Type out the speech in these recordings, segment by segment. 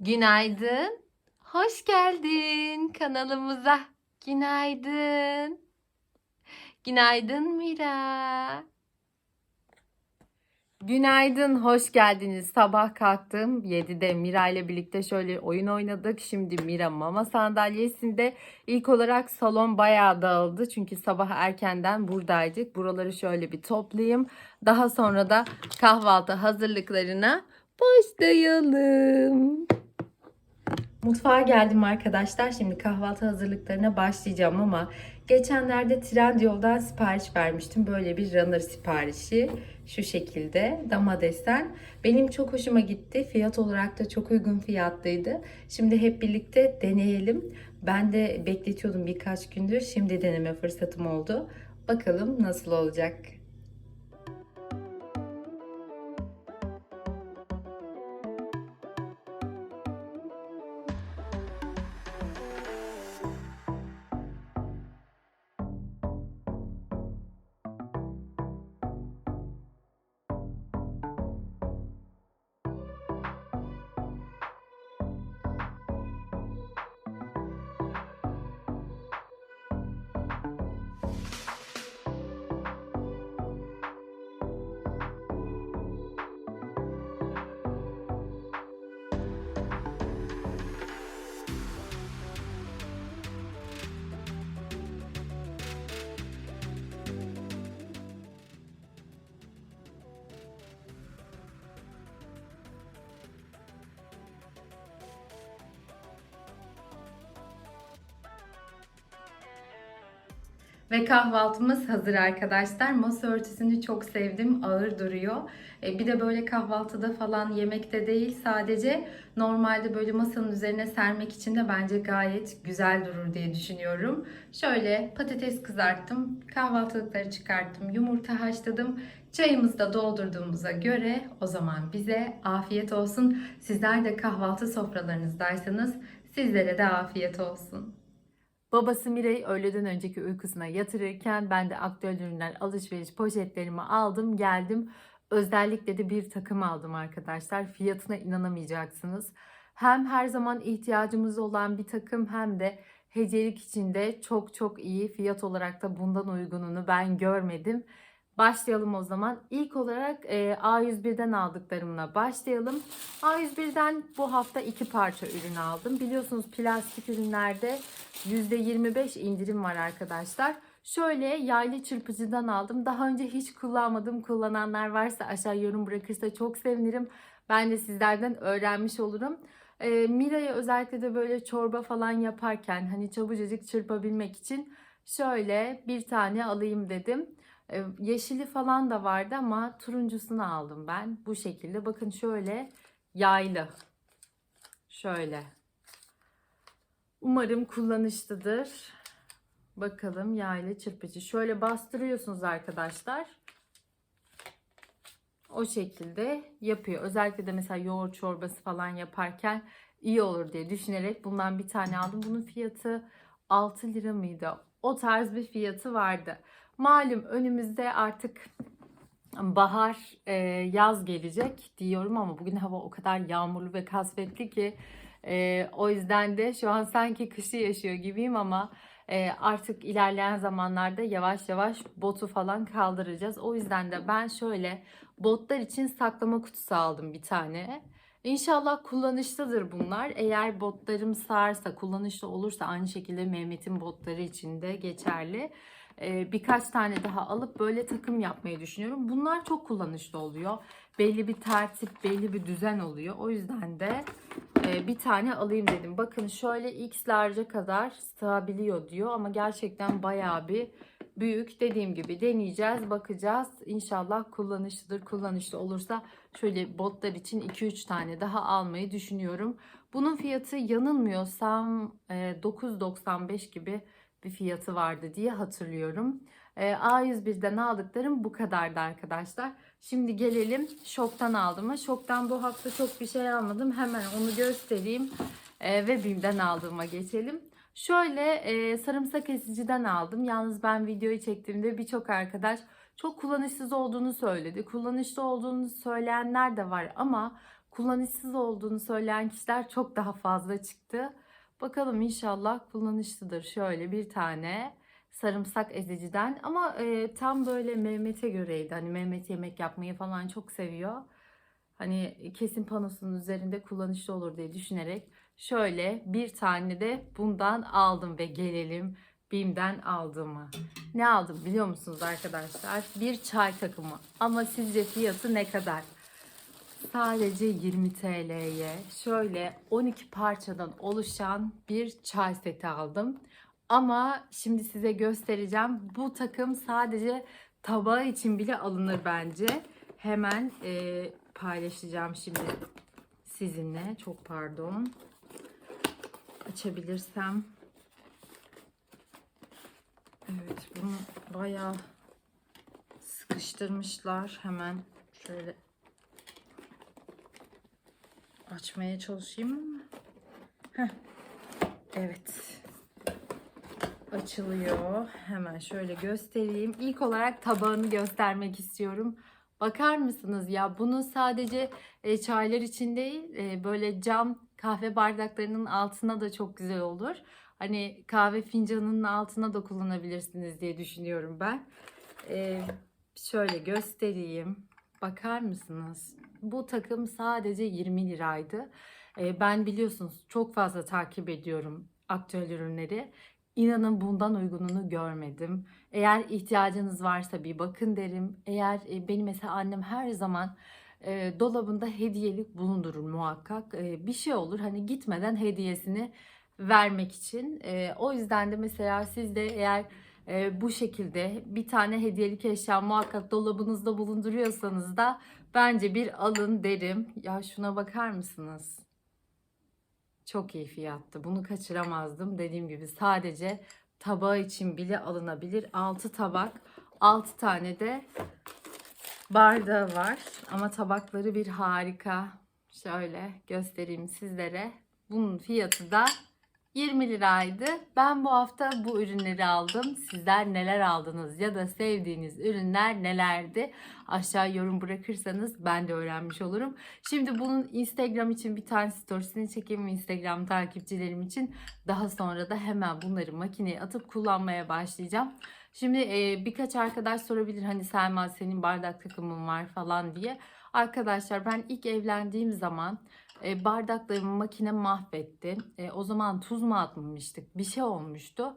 Günaydın. Hoş geldin kanalımıza. Günaydın. Günaydın Mira. Günaydın, hoş geldiniz. Sabah kalktım. 7'de Mira ile birlikte şöyle oyun oynadık. Şimdi Mira mama sandalyesinde. İlk olarak salon bayağı dağıldı. Çünkü sabah erkenden buradaydık. Buraları şöyle bir toplayayım. Daha sonra da kahvaltı hazırlıklarına başlayalım. Mutfağa geldim arkadaşlar. Şimdi kahvaltı hazırlıklarına başlayacağım ama geçenlerde Trendyol'dan sipariş vermiştim. Böyle bir runner siparişi. Şu şekilde dama desen. Benim çok hoşuma gitti. Fiyat olarak da çok uygun fiyatlıydı. Şimdi hep birlikte deneyelim. Ben de bekletiyordum birkaç gündür. Şimdi deneme fırsatım oldu. Bakalım nasıl olacak. Ve kahvaltımız hazır arkadaşlar. Masa örtüsünü çok sevdim. Ağır duruyor. E, bir de böyle kahvaltıda falan yemekte değil. Sadece normalde böyle masanın üzerine sermek için de bence gayet güzel durur diye düşünüyorum. Şöyle patates kızarttım. Kahvaltılıkları çıkarttım. Yumurta haşladım. Çayımızı da doldurduğumuza göre o zaman bize afiyet olsun. Sizler de kahvaltı sofralarınızdaysanız sizlere de afiyet olsun. Babası Mira'yı öğleden önceki uykusuna yatırırken ben de aktüel ürünler alışveriş poşetlerimi aldım geldim. Özellikle de bir takım aldım arkadaşlar. Fiyatına inanamayacaksınız. Hem her zaman ihtiyacımız olan bir takım hem de hediyelik içinde çok çok iyi. Fiyat olarak da bundan uygununu ben görmedim. Başlayalım o zaman. İlk olarak e, A101'den aldıklarımla başlayalım. A101'den bu hafta iki parça ürün aldım. Biliyorsunuz plastik ürünlerde %25 indirim var arkadaşlar. Şöyle yaylı çırpıcıdan aldım. Daha önce hiç kullanmadım. Kullananlar varsa aşağı yorum bırakırsa çok sevinirim. Ben de sizlerden öğrenmiş olurum. E, Mira'ya özellikle de böyle çorba falan yaparken hani çabucacık çırpabilmek için şöyle bir tane alayım dedim. Yeşili falan da vardı ama turuncusunu aldım ben. Bu şekilde bakın şöyle yaylı. Şöyle. Umarım kullanışlıdır. Bakalım yaylı çırpıcı. Şöyle bastırıyorsunuz arkadaşlar. O şekilde yapıyor. Özellikle de mesela yoğurt çorbası falan yaparken iyi olur diye düşünerek bundan bir tane aldım. Bunun fiyatı 6 lira mıydı? O tarz bir fiyatı vardı. Malum önümüzde artık bahar, e, yaz gelecek diyorum ama bugün hava o kadar yağmurlu ve kasvetli ki e, o yüzden de şu an sanki kışı yaşıyor gibiyim ama e, artık ilerleyen zamanlarda yavaş yavaş botu falan kaldıracağız. O yüzden de ben şöyle botlar için saklama kutusu aldım bir tane. İnşallah kullanışlıdır bunlar. Eğer botlarım sağarsa, kullanışlı olursa aynı şekilde Mehmet'in botları için de geçerli. Ee, birkaç tane daha alıp böyle takım yapmayı düşünüyorum. Bunlar çok kullanışlı oluyor. Belli bir tertip, belli bir düzen oluyor. O yüzden de e, bir tane alayım dedim. Bakın şöyle X large'a kadar sığabiliyor diyor ama gerçekten bayağı bir büyük. Dediğim gibi deneyeceğiz, bakacağız. İnşallah kullanışlıdır. Kullanışlı olursa şöyle botlar için 2-3 tane daha almayı düşünüyorum. Bunun fiyatı yanılmıyorsam e, 9.95 gibi bir fiyatı vardı diye hatırlıyorum. E, A101'den aldıklarım bu kadardı arkadaşlar. Şimdi gelelim Şok'tan aldığıma. Şok'tan bu hafta çok bir şey almadım. Hemen onu göstereyim. E, ve BİM'den aldığıma geçelim. Şöyle e, sarımsak esiciden aldım. Yalnız ben videoyu çektiğimde birçok arkadaş çok kullanışsız olduğunu söyledi. Kullanışlı olduğunu söyleyenler de var ama kullanışsız olduğunu söyleyen kişiler çok daha fazla çıktı. Bakalım inşallah kullanışlıdır. Şöyle bir tane sarımsak eziciden ama e, tam böyle Mehmet'e göreydi. Hani Mehmet yemek yapmayı falan çok seviyor. Hani kesin panosunun üzerinde kullanışlı olur diye düşünerek şöyle bir tane de bundan aldım ve gelelim BİM'den aldığımı. Ne aldım biliyor musunuz arkadaşlar? Bir çay takımı. Ama sizce fiyatı ne kadar? Sadece 20 TL'ye şöyle 12 parçadan oluşan bir çay seti aldım. Ama şimdi size göstereceğim. Bu takım sadece tabağı için bile alınır bence. Hemen e, paylaşacağım şimdi sizinle. Çok pardon. Açabilirsem. Evet bunu bayağı sıkıştırmışlar. Hemen şöyle açmaya çalışayım. Heh. Evet. Açılıyor. Hemen şöyle göstereyim. İlk olarak tabağını göstermek istiyorum. Bakar mısınız ya bunu sadece e, çaylar için değil e, böyle cam kahve bardaklarının altına da çok güzel olur. Hani kahve fincanının altına da kullanabilirsiniz diye düşünüyorum ben. E, şöyle göstereyim. Bakar mısınız? Bu takım sadece 20 liraydı. E, ben biliyorsunuz çok fazla takip ediyorum aktüel ürünleri. İnanın bundan uygununu görmedim. Eğer ihtiyacınız varsa bir bakın derim. Eğer e, benim mesela annem her zaman e, dolabında hediyelik bulundurur muhakkak. E, bir şey olur hani gitmeden hediyesini vermek için. E, o yüzden de mesela siz de eğer e, bu şekilde bir tane hediyelik eşya muhakkak dolabınızda bulunduruyorsanız da bence bir alın derim. Ya şuna bakar mısınız? Çok iyi fiyattı. Bunu kaçıramazdım. Dediğim gibi sadece tabağı için bile alınabilir. 6 tabak, 6 tane de bardağı var. Ama tabakları bir harika. Şöyle göstereyim sizlere. Bunun fiyatı da 20 liraydı. Ben bu hafta bu ürünleri aldım. Sizler neler aldınız ya da sevdiğiniz ürünler nelerdi? Aşağı yorum bırakırsanız ben de öğrenmiş olurum. Şimdi bunun Instagram için bir tane storiesini çekeyim Instagram takipçilerim için. Daha sonra da hemen bunları makineye atıp kullanmaya başlayacağım. Şimdi e, birkaç arkadaş sorabilir hani Selma senin bardak takımın var falan diye. Arkadaşlar ben ilk evlendiğim zaman e, bardaklarımı makine mahvetti. E, o zaman tuz mu atmamıştık? Bir şey olmuştu.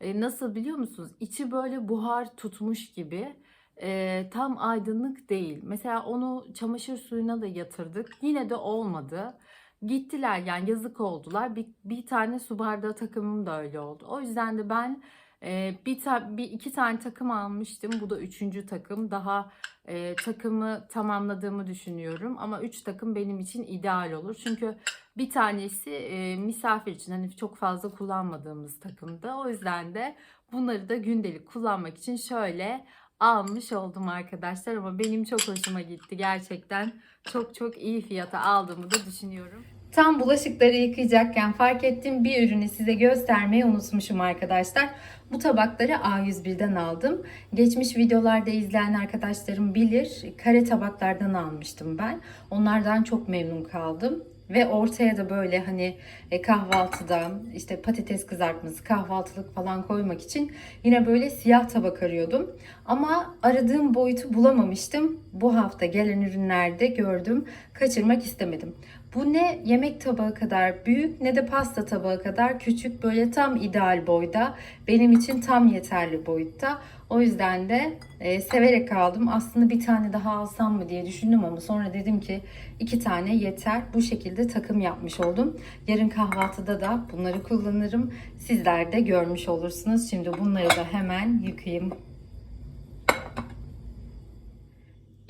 E, nasıl biliyor musunuz? İçi böyle buhar tutmuş gibi. E, tam aydınlık değil. Mesela onu çamaşır suyuna da yatırdık. Yine de olmadı. Gittiler yani yazık oldular. Bir, bir tane su bardağı takımım da öyle oldu. O yüzden de ben e, bir, ta, bir iki tane takım almıştım. Bu da üçüncü takım. Daha e, takımı tamamladığımı düşünüyorum. Ama 3 takım benim için ideal olur. Çünkü bir tanesi e, misafir için hani çok fazla kullanmadığımız takımda. O yüzden de bunları da gündelik kullanmak için şöyle almış oldum arkadaşlar. Ama benim çok hoşuma gitti. Gerçekten çok çok iyi fiyata aldığımı da düşünüyorum. Tam bulaşıkları yıkayacakken fark ettiğim bir ürünü size göstermeyi unutmuşum arkadaşlar. Bu tabakları A101'den aldım. Geçmiş videolarda izleyen arkadaşlarım bilir. Kare tabaklardan almıştım ben. Onlardan çok memnun kaldım. Ve ortaya da böyle hani e, kahvaltıda işte patates kızartması, kahvaltılık falan koymak için yine böyle siyah tabak arıyordum. Ama aradığım boyutu bulamamıştım. Bu hafta gelen ürünlerde gördüm. Kaçırmak istemedim. Bu ne yemek tabağı kadar büyük ne de pasta tabağı kadar küçük. Böyle tam ideal boyda. Benim için tam yeterli boyutta. O yüzden de e, severek aldım. Aslında bir tane daha alsam mı diye düşündüm ama sonra dedim ki iki tane yeter. Bu şekilde takım yapmış oldum. Yarın kahvaltıda da bunları kullanırım. Sizler de görmüş olursunuz. Şimdi bunları da hemen yıkayayım.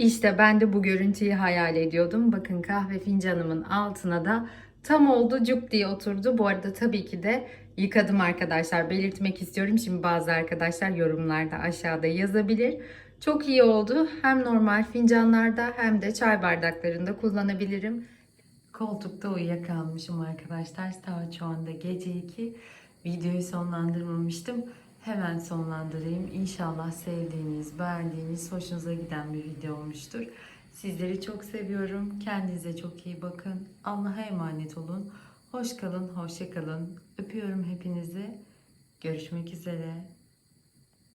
İşte ben de bu görüntüyü hayal ediyordum. Bakın kahve fincanımın altına da tam oldu cuk diye oturdu. Bu arada tabii ki de yıkadım arkadaşlar. Belirtmek istiyorum. Şimdi bazı arkadaşlar yorumlarda aşağıda yazabilir. Çok iyi oldu. Hem normal fincanlarda hem de çay bardaklarında kullanabilirim. Koltukta uyuyakalmışım arkadaşlar. Saat şu anda gece 2. Videoyu sonlandırmamıştım. Hemen sonlandırayım. İnşallah sevdiğiniz, beğendiğiniz, hoşunuza giden bir video olmuştur. Sizleri çok seviyorum. Kendinize çok iyi bakın. Allah'a emanet olun. Hoş kalın, hoşça kalın. Öpüyorum hepinizi. Görüşmek üzere.